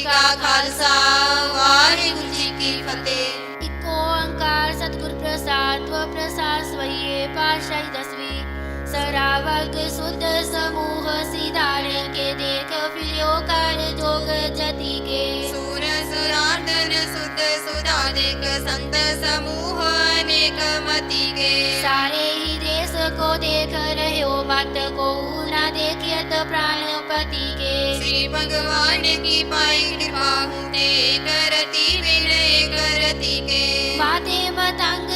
ਜੀ ਕਾ ਖਾਲਸਾ ਵਾਹਿਗੁਰੂ ਜੀ ਕੀ ਫਤਿਹ ਇੱਕ ਓੰਕਾਰ ਸਤਿਗੁਰ ਪ੍ਰਸਾਦ ਤਵ ਪ੍ਰਸਾਦ ਸਵਈਏ ਪਾਸ਼ਾਹੀ ਦਸਵੀਂ ਸਰਾਵਗ ਸੁਧ ਸਮੂਹ ਸਿਧਾਰ ਕੇ ਦੇਖ ਫਿਰਿਓ ਕਰ ਜੋਗ ਜਤੀ ਕੇ ਸੂਰ ਸੁਰਾਰਦਨ ਸੁਧ ਸੁਧਾਰਿਕ ਸੰਤ ਸਮੂਹ ਅਨੇਕ ਮਤੀ ਕੇ सारे ही देश को देख रहे हो मत को ना देखियत प्राणपति के। श्री भगवान की पाई कृपा करती विनय करती के। बातें मतंग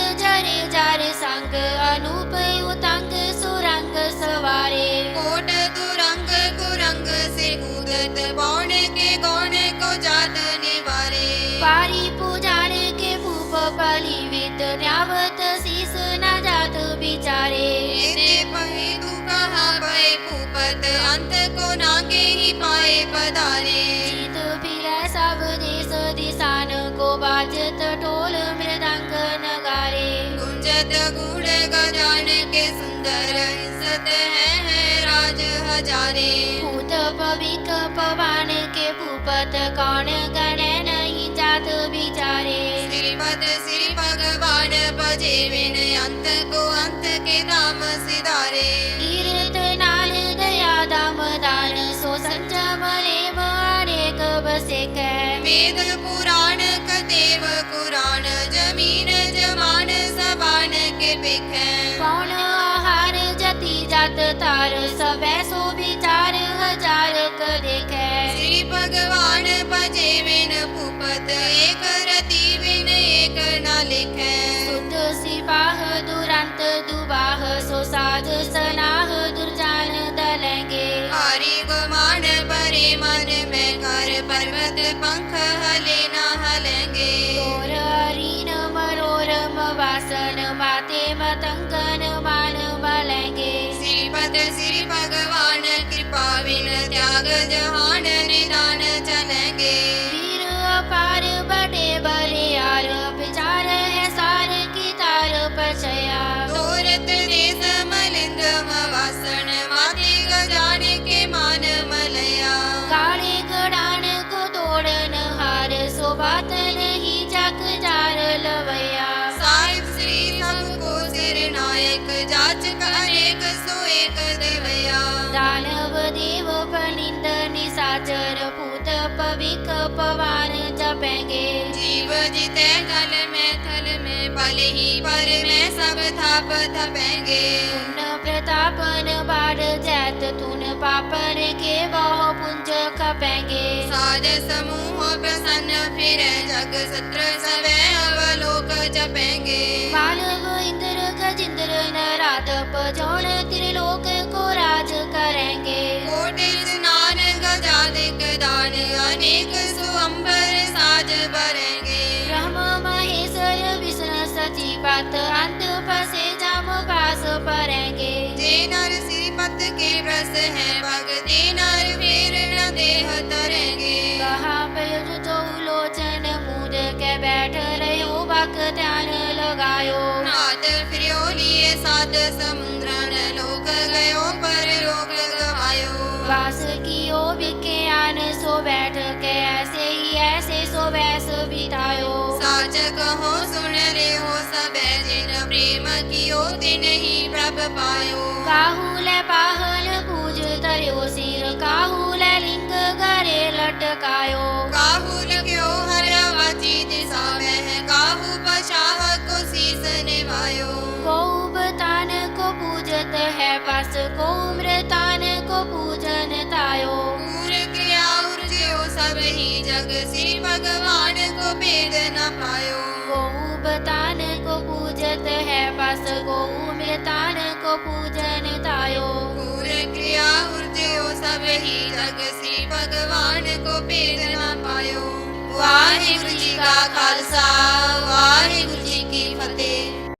सब देश दिशान को बाजत ढोल मृदंग नगारे। गुंजत गुण गजान के सुंदर है, है राज हजारे। भूत पविक पवन के भूपत कौन गण नहीं जात बिचारे श्रीपद श्री भगवान भजे विन अंत के तार सबै सो विचार हज़ार क। देखे श्री भगवान भजे विन भूपत एक रति विन एक न लिखै। शुद्ध सिपाह दुरंत दुबाह सो साध सनाह दुर्जान दलेंगे। हारी गुमान परे मन में कर पर्वत पंख हले श्री भगवान् क्रिपान जवा पविक पवान जपेंगे। जीव जिते जल में थल में पल ही पर में सब थाप थपेंगे। पुन प्रतापन बाढ़ जैत तुन पापर के वह पुंज खपेंगे। साध समूह प्रसन्न फिर जग सत्र सवै अवलोक जपेंगे। मानव इंद्र गजिंद्र नराधप जौन त्रिलोक को के व्रस है भगते नर फिर न देह तरेंगे। कहा पयुज जो लोचन मूद के बैठ रहो बक ध्यान लगायो। नाथ फिरियो लिए सात समुद्रन लोक गयो पर लोक गवायो। वास कियो विज्ञान सो बैठ के ऐसे ही ऐसे सो वैस बितायो साच कहो सुन ले हो सब जिन कियो ही प्रभ पायो। काहुल पाहल पूज तरियो सिर काहुल लिंग गरे लटकायो। काहू लग्यो हर वाची दिशा में काहू पशाह को शीस निभायो। को बतान को पूजत है बस को मृतान को पूजन तायो। सब ही जग श्री भगवान को भेद न पायो। बतान को है में को पूजन तायो पूर क्रिया उर्जयो सब ही जग श्री भगवान को न पायो। वाहिगुरु जी का खालसा वाहे गुरु जी की फतेह।